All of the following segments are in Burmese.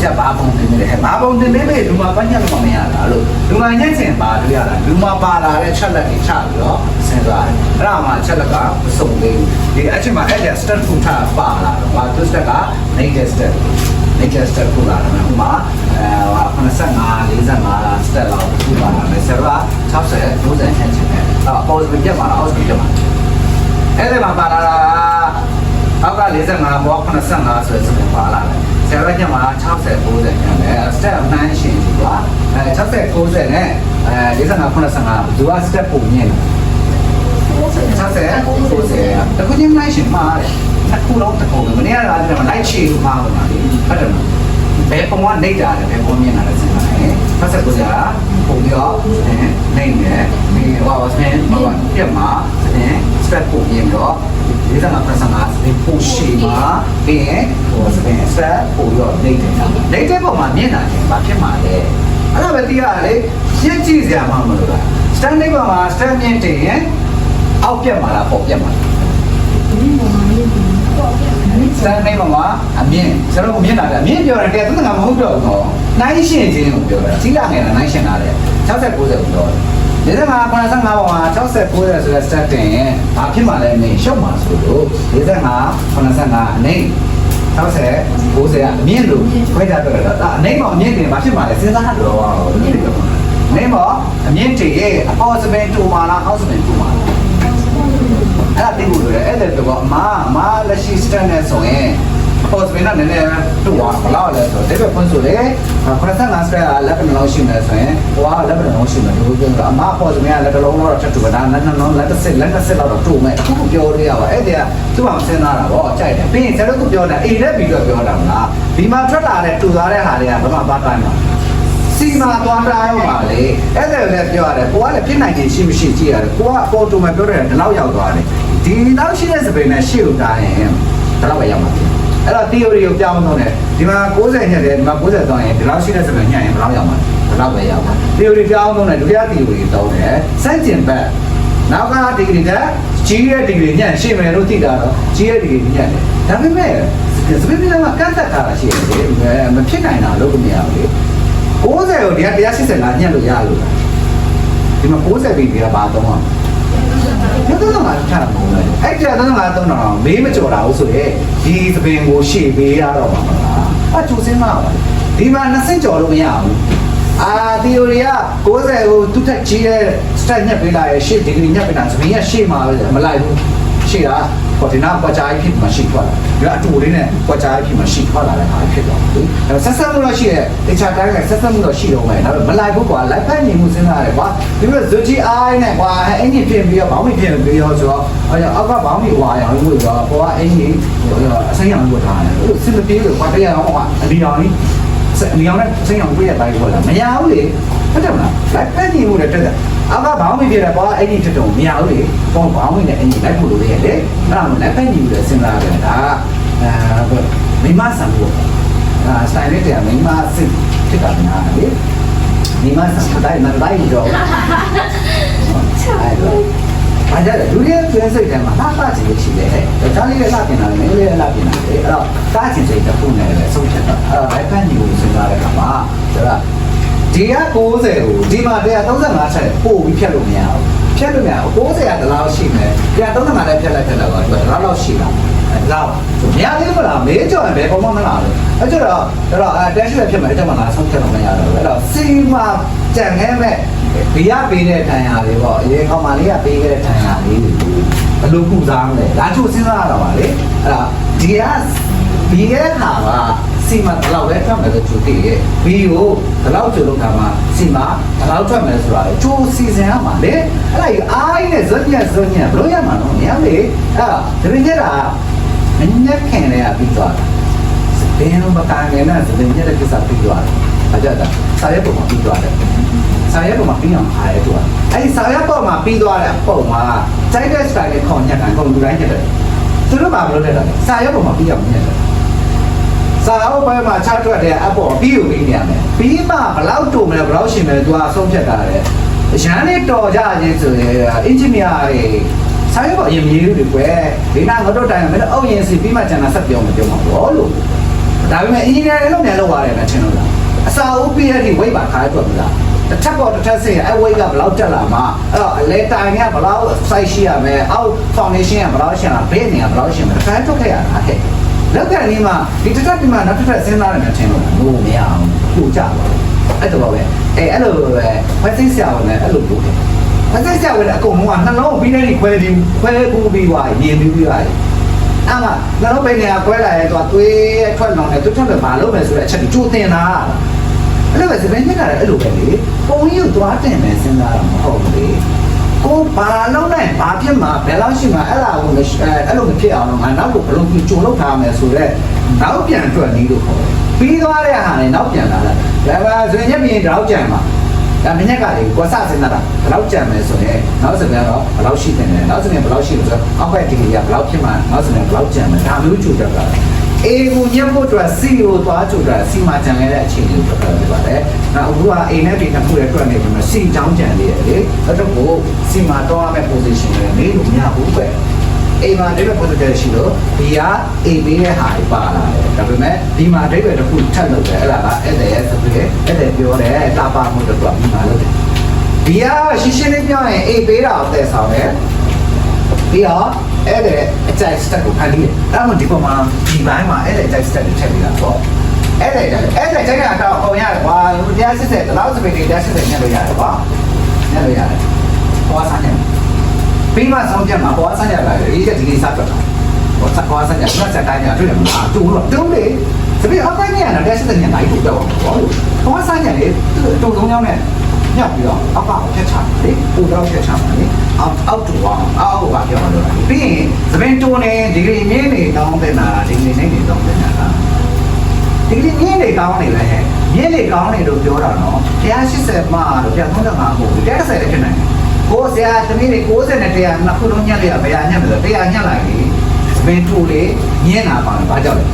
ချက်ဘာပုံတင်နေလဲဘာပုံတင်နေလေလူမပန်းညက်လို့မရတာလို့လူမညက်စင်ပါလို့ရတာလူမပါလာတဲ့ချက်လက်တွေချပြီးတော့စဉ်းစားတယ်အဲ့ဒါမှချက်လက်ကမစုံသေးဘူးဒီအချိန်မှာအဲ့ဒါ step ဖူထားပါလာတော့ဘာသူ step က negative step negative step ကိုလာတယ်ဥမာအဲ85 45 step လောက်ပူလာတယ်ဆရာ60 90ဟန်ချင်တယ်အဲ့ positive ပြတ်ပါလား positive ပြတ်ပါလားအဲ့ဒါမှပါလာတာအောက်က45ဘော85ဆိုတဲ့စံပါလာတယ် ဆရာကညမှာ60 90ညတယ် step နှမ်းရှင်ဒီကအဲ60 90နဲ့အဲ45 85သူက step ပုံမြင်တယ်60 90တခုချင်းလိုက်ရှင်မှားတယ်တစ်ခုလုံးတစ်ခုလုံးမနေ့ကလာတယ်မှာလိုက်ချေမှားပါလေဟုတ်တယ်မလားဘယ်ပုံကနေတာလဲဘယ်ပုံမြင်တာလဲစဉ်းစားတယ်60 90ကပုံပြီးတော့နေနေဒီဟောစပင်းဘာပြတ်မှာစပင်း step ပုံမြင်တော့ ဒီကမှာပတ်စံမှာစပင်းပုံရှိမှာပြီးရင်ဟိုစပင်း step ပုံပြီးတော့နေတယ်နေတဲ့ပုံမှာမြင်တာချင်းဘာဖြစ်မှာလဲအဲ့ဒါပဲသိရတယ်လေရှင်းကြည့်စရာမှမလိုလား standing ပေါ်မှာ stand မြင့်တင်ရင်အောက်ပြတ်မှာလားပေါ်ပြတ်မှာလား standing ပေါ်မှာအမြင့်ကျွန်တော်ကမြင်တာလေအမြင့်ပြောတယ်ကဲသူကမဟုတ်တော့ဘူးနော်နိုင်ရှင်ချင်းကိုပြောတာကြီးလာငယ်တာနိုင်ရှင်တာလေ60 90ကိုပြောတယ် ဒီကမှာ85ပေါ်မှာ60 90ဆိုတဲ့ step တင်ရင်ဘာဖြစ်မှာလဲနေရှုပ်မှာဆိုလို့45 85အနေ60 90ကအမြင့်လို့ခွဲကြတော့တာဒါအနေပေါ်အမြင့်တင်ဘာဖြစ်မှာလဲစဉ်းစားတော့အနေပေါ်အမြင့်တင်ရဲ့အပေါ်စပင်တူမှာလားအောက်စပင်တူမှာလားအဲ့ဒါသိဖို့လိုတယ်အဲ့ဒါတော့အမအမလက်ရှိ stand နဲ့ဆိုရင် ပေါ်စပင်ကနည်းနည်းတူသွားဘယ်လောက်လဲဆိုတော့ဒီဘက်ဖွင့်ဆိုလေ85 stand ကလက်ပံလုံးရှိမယ်ဆိုရင်ဟိုကလက်ပံလုံးရှိမယ်ဒီလိုပြောတာအမပေါ်စပင်ကလက်တလုံးတော့ချက်တူပါဒါလက်နှလုံးလက်တစ်စစ်လက်တစ်စစ်တော့တူမယ်အခုပြောရရပါအဲ့ဒါသူ့မှာစဉ်းစားတာပေါ့ကြိုက်တယ်ပြီးရင်ကျတော့သူပြောတယ်အေးလက်ပြီးတော့ပြောတာမလားဒီမှာထွက်လာတဲ့တူသွားတဲ့ဟာတွေကဘာမှပါတိုင်းမှာစီမာသွားတာရောပါလေအဲ့ဒါလည်းပြောရတယ်ကိုကလည်းဖြစ်နိုင်ခြင်းရှိမရှိကြည့်ရတယ်ကိုကအပေါ်တူမပြောတယ်ဒီလောက်ရောက်သွားတယ်ဒီလောက်ရှိတဲ့စပင်နဲ့ရှေ့ကိုတားရင်ဒီလောက်ပဲရောက်မှာ အဲ့တော့ theory ကိုပြောင်းတော့တယ်ဒီမှာ60ညက်တယ်ဒီမှာ60သွားရင်ဒီလောက်ရှိတဲ့စပင်ညက်ရင်ဘယ်လောက်ရောက်မှာဒီလောက်ပဲရောက်မှာ theory ပြောင်းတော့တယ်ဒုတိယ theory တောင်းတယ်စန့်ကျင်ဘက်နောက်ကဒီဂရီကကြီးရဲ့ဒီဂရီညက်ရှေ့မယ်လို့သိတာတော့ကြီးရဲ့ဒီဂရီညက်တယ်ဒါပေမဲ့စပင်တွေကကန့်သက်တာရှိတယ်မဖြစ်နိုင်တာလို့မရဘူးလေ90ကိုဒီက185ညှက်လို့ရလို့လားဒီမှာ90ပြီဒီကဘာတော့မှာ ဘယ်တော့မှထားမှာမဟုတ်ဘူးအဲ့ကျတော့ငါတော့တော့မေးမကြော်တာဟုတ်ဆိုရင်ဒီသပင်ကိုရှေ့ပေးရတော့မှာမလားအကျိုးစင်းမှာပါဒီမှာ20ကြော်လို့မရဘူးအာ theory က90ကိုသူ့ထက်ကြီးတဲ့ strike ညက်ပေးလိုက်ရှေ့ degree ညက်ပေးတာသပင်ကရှေ့မှာပဲမလိုက်ဘူးရှေ့က ပေါ်ဒီနာပကြိုင်ဖြစ်မှရှိထွက်လာဒီအတူလေးနဲ့ပကြိုင်ဖြစ်မှရှိထွက်လာတဲ့ဟာဖြစ်တော့ဒီဆက်ဆက်မှုတော့ရှိတယ်တခြားတိုင်းကဆက်ဆက်မှုတော့ရှိတော့မယ်ဒါပေမဲ့မလိုက်ဘူးကွာလိုက်ဖက်နေမှုစဉ်းစားရတယ်ကွာဒီလိုဇွတ်ကြီးအိုင်းနဲ့ကွာအင်ကြီးပြင်ပြီးတော့ဘောင်းမပြင်ပြီးတော့ဆိုတော့အဲ့အောက်ကဘောင်းမဝါရောင်လို့ဆိုတော့ပေါ်ကအင်ကြီးအဆိုင်ရောင်လို့ထားတယ်ဟိုစစ်မပြေးလို့ကွာတရားရောကွာအလီရောင်ကြီးအလီရောင်နဲ့ဆိုင်ရောင်ပြည့်တဲ့ဘိုင်းပေါ်လာမရဘူးလေဟုတ်တယ်မလားလိုက်ဖက်နေမှုနဲ့တက်တယ် အောက်ကဘောင်းမပြည့်တယ်ကွာအင်ကြီးတက်တော့မရဘူးလေဘောင်းဘောင်းမနဲ့အင်ကြီးလိုက်ဖို့လိုရတယ်လေအဲ့ဒါမှလိုက်ဖက်နေမှုနဲ့စဉ်းစားရတယ်ဒါကအဲမိမဆန်ဖို့အာစတိုင်လေးတရားမိမစစ်ဖြစ်တာများလေမိမဆန်တိုင်းမလိုက်တော့အဲ့တော့အဲ့ဒါလူတွေကျွမ်းစိတ်ထဲမှာဟာတာချင်ရှိတယ်။ဒါလေးလည်းလာပြင်လာတယ်မင်းလေးလည်းလာပြင်လာတယ်။အဲ့တော့တာချင်စိတ်တစ်ခုနဲ့လည်းဆုံးဖြတ်တော့အဲ့တော့လိုက်ဖက်နေကိုစဉ်းစားတဲ့အခါမှာဒါက ဒီက90ကိုဒီမှာ135ချက်ပို့ပြီးဖြတ်လို့မရဘူး။ဖြတ်လို့မရဘူး90ကတလောက်ရှိမယ်။135လည်းဖြတ်လိုက်ဖြတ်လိုက်တော့ဒီကတလောက်ရှိတာ။အဲ့လောက်မရသေးဘူးလားမေးကြော်ရင်ဘယ်ပုံမှမလာဘူး။အဲ့ကျတော့တော့အဲ dash ပဲဖြစ်မယ်အဲ့ကျမှလာဆုံးဖြတ်လို့မရတော့ဘူး။အဲ့တော့စီမာကြံခဲ့မဲ့ဘေးရပေးတဲ့တန်ရာတွေပေါ့အရင်ကောင်မလေးကပေးခဲ့တဲ့တန်ရာလေးတွေဘယ်လိုကုစားမလဲဒါချို့စဉ်းစားရတာပါလေအဲ့ဒါဒီကဒီရဲ့ဟာက စီမတလောက်လဲထွက်မယ်လို့သူသိရဲ့ဘီကိုတလောက်ကျလို့ခါမှာစီမတလောက်ထွက်မယ်ဆိုတာလေချိုးစီစဉ်ရမှာလေအဲ့ဒါကြီးအားရနဲ့ဇွတ်ညက်ဇွတ်ညက်ဘလို့ရမှာတော့မရလေအဲ့ဒါတပင်းကျတာမညက်ခင်လည်းပြီးသွားတာဘယ်လိုမကန်ငယ်နဲ့သပင်းကျတဲ့ကိစ္စပြီးသွားတယ်အကြတာစာရဲပုံမှာပြီးသွားတယ်စာရွက်ပေါ်မှာပြီးအောင်ခါရဲသူကအဲ့ဒီစာရွက်ပေါ်မှာပြီးသွားတဲ့ပုံမှာစိုက်တဲ့ style နဲ့ခေါင်းညက်တာကုန်လူတိုင်းညက်တယ်သူတို့ကဘယ်လိုလဲတာလဲစာရွက်ပေါ်မှာပြီးအောင်ညက်တယ် စာအုပ်ပိုင်းမှာချထွက်တဲ့အပေါ်ပြီးကိုပြီးနေရမယ်ပြီးမှဘလောက်တူမလဲဘလောက်ရှင်မလဲသူကအဆုံးဖြတ်တာလေရန်လေးတော်ကြခြင်းဆိုရင်အင်ဂျင်နီယာတွေစာရွက်ပေါ်အရင်မြေးလို့ကွယ်ဒီနာငါတို့တိုင်းမင်းအုပ်ရင်စီပြီးမှကျန်တာဆက်ပြောမပြောမှာဘောလို့ဘဒါပေမဲ့ engineer တွေလုံးမြန်လောက်ရတယ်မထင်လို့လားအစာအုပ်ပြည့်ရတဲ့ weight ပါခါရတွက်ဘူးလားတစ်ထပ်ပေါ်တစ်ထပ်ဆင်းအဲ weight ကဘယ်လောက်တက်လာမှာအဲ့တော့အလဲတိုင်ကဘယ်လောက် size ရှိရမယ်အောက် foundation ကဘယ်လောက်ရှိရမှာ base နေကဘယ်လောက်ရှိမှာတစ်ခါတွက်ခဲ့ရတာဟဲ့ လောက်ကန်ဒီမှာဒီတစ်ထပ်ဒီမှာနောက်တစ်ထပ်စဉ်းစားရတယ်မထင်လို့လားဘို့မရအောင်ပူကြပါအဲ့တော့ပဲအဲအဲ့လိုပဲဖက်သိဆရာကလည်းအဲ့လိုလုပ်ခဲ့ဖက်သိဆရာကလည်းအကုန်လုံးကနှလုံးပြီးနေခွဲပြီးခွဲပူပြီးသွားရင်ပြီးပြီးသွားအဲ့မှာနှလုံးပိန်နေကွဲလာရဲတော့သွေးထွက်လောင်နေသူထွက်လို့မလုပ်မယ်ဆိုတဲ့အချက်ကြိုတင်တာအဲ့လိုပဲစပင်းညက်ကလည်းအဲ့လိုပဲလေပုံကြီးကိုသွားတင်မယ်စဉ်းစားတာမဟုတ်ဘူးလေကို ဘာလုံးနဲ့ဘာဖြစ်မှာဘယ်လောက်ရှိမှာအဲ့ဒါကိုမအဲ့လိုမဖြစ်အောင်တော့ငါနောက်ကိုဘလုံးကြိုလောက်ထားမယ်ဆိုတော့နောက်ပြန်ထွက်နေလို့ခေါ်တယ်ပြီးသွားတဲ့ဟာနဲ့နောက်ပြန်လာတာဒါပါဆိုရင်ညက်မြင်တော့ကြံမှာဒါမညက်ကလေကိုစစင်းတာဘယ်လောက်ကြံမယ်ဆိုရင်နောက်စပြန်တော့ဘယ်လောက်ရှိတယ်လဲနောက်စပြန်ဘယ်လောက်ရှိလို့ဆိုတော့အောက်ကဒီကဘယ်လောက်ဖြစ်မှာနောက်စပြန်ဘယ်လောက်ကြံမယ်ဒါမျိုးကြိုတက်တာ အေကိုညက်ဖို့အတွက်စီကိုသွားကြိုတာစီမှာကြံခဲ့တဲ့အချိန်ကိုပြောပြပါတယ်။နောက်အခုကအိမ်နဲ့ဒီတစ်ခုရဲ့အတွက်နေပြီးမှစီချောင်းကြံလေးရလေ။အဲ့တော့ကိုစီမှာတော့ရမယ့် position တွေနေလို့မရဘူးပဲ။အိမ်မှာဒီဘက် position ရှိလို့ဒီကအိမ်ပေးတဲ့ဟာတွေပါလာတယ်။ဒါပေမဲ့ဒီမှာအဓိပ္ပာယ်တစ်ခုထပ်လုပ်တယ်အဲ့ဒါကအဲ့တဲ့ရဲ့ဆိုပြီးအဲ့တဲ့ပြောတယ်တာပါမှုတော့ဒီမှာလုပ်တယ်။ဒီကရှင်းရှင်းလေးပြောရင်အိမ်ပေးတာကိုတည်ဆောင်တယ်။ပြီးတော့အဲ့တဲ့အကြိုက် step ကိုဖန်တီးတယ်။အဲ့မှဒီပေါ်မှာဒီဘိုင်းမှာအဲ့တဲ့အကြိုက် step ကိုထည့်ပြီးတာပေါ့။အဲ့တဲ့အဲ့တဲ့ကျိုင်းကတော့ပုံရတယ်ကွာ။တရားစစ်စစ်တလောက်စပင်းတရားစစ်စစ်ညှက်လို့ရတယ်ကွာ။ညှက်လို့ရတယ်။ဟောစားညှက်။ပြီးမှဆုံးပြတ်မှာဟောစားညှက်လာတယ်။ဒီချက်ဒီလေးစားပြတ်တာ။ဟောစားဟောစားညှက်ဆက်ဆက်တိုင်းညတွေ့တယ်မလား။တူတော့တူလေ။စပင်းအောက်ပိုင်းညကတော့တရားစစ်စစ်ညှက်နိုင်တူတော့ဟော။ဟောစားညှက်လေတူတုံးကြောင်းနဲ့ညှက်ပြီးတော့အောက်ကဖြတ်ချတယ်။ပူတော့ဖြတ်ချမှာလေ။ အောက်အောက်တူအောင်အောက်ကပြောလို့ရတယ်။ပြီးရင်စပင်းတူနေဒီဂရီမြင်းနေတောင်းတဲ့နာဒီဂရီနေနေတောင်းတဲ့နာလား။ဒီကနေ့မြင်းလေကောင်းနေပဲမြင်းလေကောင်းနေလို့ပြောတာနော်180မှတော့135ကို130လည်းဖြစ်နိုင်တယ်ကိုဆရာသမီးတွေ60နဲ့100နှစ်ခုလုံးညက်လိုက်ရဘယ်ဟာညက်မလဲ100ညက်လိုက်လေသမင်းတူလေမြင်းနာပါဘာကြောင့်လဲ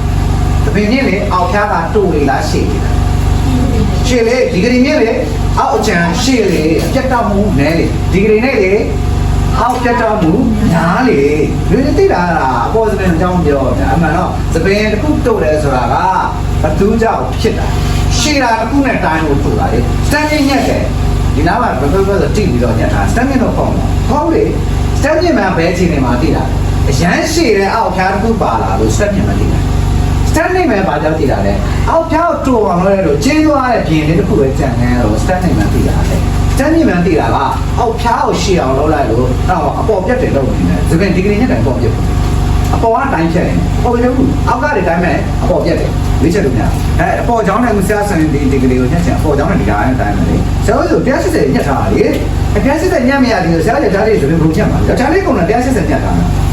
သမင်းမြင်းလေအောက်ဖျားကတူလေလားရှေ့လေရှေ့လေဒီကနေ့မြင်းလေအောက်အချမ်းရှေ့လေအပြတ်တောက်မှုနဲလေဒီကနေ့နဲ့လေ အောက်ပြတ်တောက်မှုညားလေလူတွေသိတာလားအပေါ်စပင်အကြောင်းပြောတာအမှန်တော့စပင်တစ်ခုတုတ်တယ်ဆိုတာကဘသူကြောင့်ဖြစ်တာရှည်တာတစ်ခုနဲ့တိုင်းကိုထူတာလေစတန်မြင့်ညက်တယ်ဒီနားမှာဘယ်ဘယ်ဘယ်တိပြီးတော့ညက်တာစတန်မြင့်တော့ပေါ့ကောင်းလေစတန်မြင့်မှာဘယ်ချိန်နေမှာသိတာအရန်ရှည်တဲ့အောက်ဖျားတစ်ခုပါလာလို့စတန်မြင့်မသိတာစတန်မြင့်မှာဘာကြောင့်သိတာလဲအောက်ဖျားကိုတူအောင်လုပ်ရလို့ကျင်းသွားတဲ့ပြင်လေးတစ်ခုပဲကြံနေတော့စတန်မြင့်မှာသိတာလေစ တန်မြင့်မှာသိတာကအောက်ဖျားကိုရှည်အောင်လုပ်လိုက်လို့တော့အပေါ်ပြတ်တယ်လို့နေတယ်ဒီကနေ့ဒီကနေ့ညက်တယ်ပေါ်ပြတ်အပေါ်ကတိုင်းဖြတ်တယ်။ပေါ်ပြဘူး။အောက်ကတွေတိုင်းမဲ့အပေါ်ပြတ်တယ်။လေးချက်လို့များ။အဲအပေါ်ချောင်းနဲ့မဆရာဆန်ဒီဒီကလေးကိုညက်ချင်အပေါ်ချောင်းနဲ့ဒီတိုင်းတိုင်းမဲ့လေ။ဆရာတို့180ညက်ထားတာလေ။180ညက်မရဘူးဆရာယောက်ျားလေးဆိုရင်ဘုံချက်မှာ။ယောက်ျားလေးကောင်က180ညက်ထားတာ။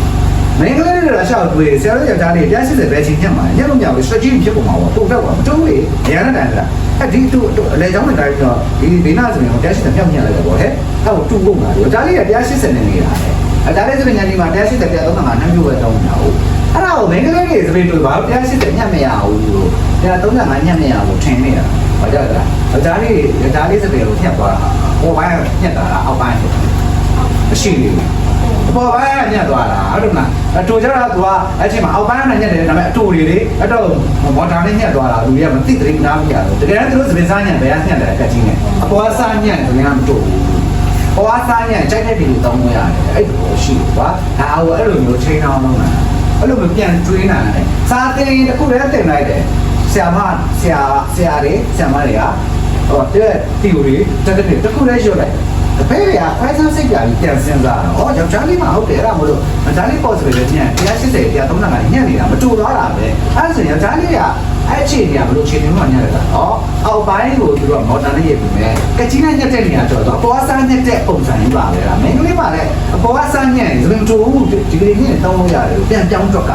မင်းကလေးတွေတော့ရှောက်တွေ့ဆရာတို့ယောက်ျားလေး180ပဲချင်းညက်မှာ။ညက်လို့မရဘူး။ strategy ဖြစ်ပုံမှာပေါ့။ပုံတော့မတူလေ။ရန်တဲ့တိုင်းလား။အဲဒီတူအလေချောင်းနဲ့တိုင်းတော့ဒီဘေးနာဆိုရင်180ညက်မြက်လိုက်တယ်ပေါ့ဟဲ့။အဲ့ဟိုတူကုန်တာ။ယောက်ျားလေးက180နဲ့နေတာလေ။အဲဒါလေးဆိုရင်ညနေမှာ180တက်တော့ငါနှမ်းပြိုးပဲတောင်းနေတာဟုတ်အဲ့ဒါကိုမင်းကလေးတွေစပင်းတွေ့ပါ180ညက်မရဘူးလို့135ညက်မရဘူးထင်နေတာဘာကြောင့်လဲယောက်ျားလေးယောက်ျားလေးစပင်းကိုဖြတ်သွားတာဟိုဘိုင်းညက်တာလားအောက်ဘိုင်းမရှိဘူး ပေါ်ပိုင်းကညက်သွားတာအဲ့လိုလားအတူကြတော့သူကအချိန်မှာအောက်ပိုင်းကညက်တယ်ဒါပေမဲ့အတူတွေလေအဲ့တော့မော်တာနဲ့ညက်သွားတာလူတွေကမသိတဲ့နားမရဘူးတကယ်တော့သူတို့စပင်းစားညက်ဘယ်ကညက်တယ်အကကြီးနဲ့အပေါ်ကစားညက်ဆိုရင်မတူဘူးဟောအစားညက်ကြိုက်တဲ့ပြည်ကိုတောင်းလို့ရတယ်အဲ့ဒီကိုရှိကွာဒါဟိုအဲ့လိုမျိုးချိန်အောင်လုပ်တာအဲ့လိုမပြန်တွေးနိုင်တယ်စာသင်တစ်ခုလည်းတင်လိုက်တယ်ဆရာမဆရာဆရာတွေဆရာမတွေကဟောတဲ့ theory တစ်ခုတစ်ခုလည်းရွတ်လိုက် တပည့်တွေကဖိုင်ဆန်စိတ်ကြပြီးပြန်စဉ်းစားတော့ဟောယောက်ျားလေးမှဟုတ်တယ်အဲ့ဒါမလို့ယောက်ျားလေး possible လည်းညံ့180 135ညံ့နေတာမတူတော့တာပဲအဲ့ဒါဆိုရင်ယောက်ျားလေးကအဲ့အခြေအနေကဘလို့အခြေအနေမှညံ့တယ်လားဟောအောက်ပိုင်းကိုသူတို့က modern နဲ့ရေးပြီးမယ်ကကြီးနဲ့ညက်တဲ့နေရာကျော်တော့အပေါ်ကစားညက်တဲ့ပုံစံကြီးပါပဲလားမင်းကလေးမှလည်းအပေါ်ကစားညက်ရင်သင်တူဒီကလေးနဲ့တောင်းလို့ရတယ်ပြန်ပြောင်းတော့က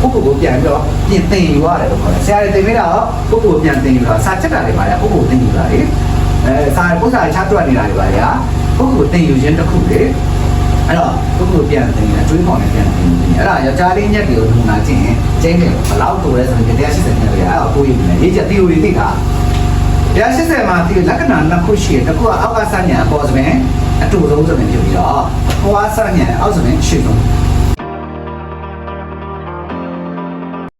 ပုဂ္ဂိုလ်ကိုပြန်ပြီးတော့ပြင်သင်ယူရတယ်လို့ခေါ်တယ်ဆရာတွေသင်ပေးတာတော့ပုဂ္ဂိုလ်ပြန်သင်ယူတာစာချက်တာတွေပါလေပုဂ္ဂိုလ်သင်ယူတာလေ အဲစာပု္ပ္ပာချတွက်နေတာတွေပါလေပုဂ္ဂိုလ်သင်ယူခြင်းတစ်ခုလေအဲ့တော့ပုဂ္ဂိုလ်ပြန်သင်နေတာတွေးခေါ်နေပြန်သင်ယူတယ်အဲ့ဒါယောက်ျားလေးညက်တွေကိုနူနာချင်းကျင်းတယ်ဘလောက်တူလဲဆိုရင်တရားရှိတဲ့ညက်တွေအဲ့တော့ကိုယ်ရည်နေရေးချက် theory သိတာတရားရှိတဲ့မှာဒီလက္ခဏာနှစ်ခုရှိတယ်တစ်ခုကအောက်ကစညာအပေါ်စပင်အတူဆုံးစပင်ဖြစ်ပြီးတော့ဟိုကစညာအောက်စပင်ရှေ့ဆုံး